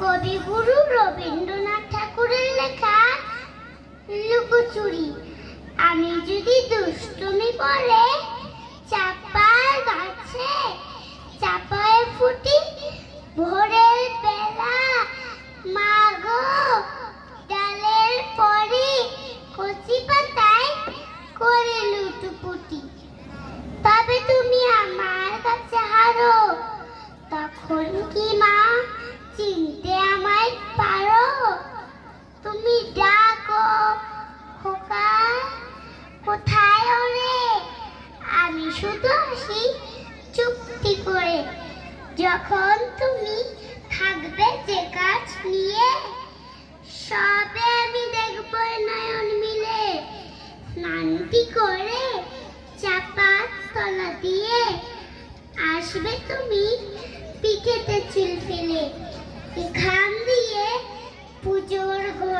কবিগুরু রবীন্দ্রনাথ ঠাকুরের লেখা লুকোচুরি। আমি যদি দুষ্টুমি করে শুধু আসি চুক্তি করে। যখন তুমি থাকবে যে কাজ নিয়ে, সবে আমি দেখব নয়ন মিলে। স্নানটি করে চাপা তলা দিয়ে আসবে তুমি পিঠেতে চুল ফেলে। দিয়ে পুজোর ঘরে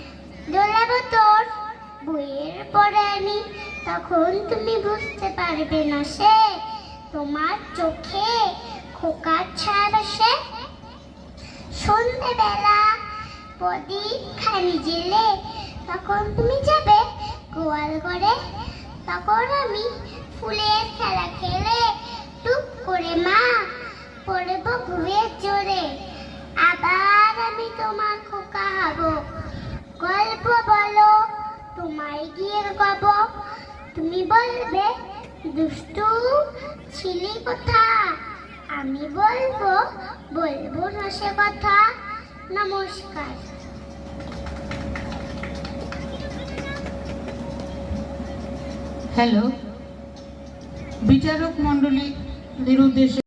বইয়ের পরে আমি তখন তুমি বুঝতে পারবে না সে তোমার চোখে খোকার ছায়া বসে সন্ধেবেলা প্রদীপ খানি জেলে তখন তুমি যাবে গোয়াল ঘরে তখন আমি ফুলের খেলা খেলে টুক করে মা পড়ব ঘুরে তোমায় গিয়ে কব তুমি বলবে, দুষ্টু, ছিলি কথা? আমি বলব বলব না সে কথা। নমস্কার। হ্যালো বিচারক মণ্ডলীর উদ্দেশ্যে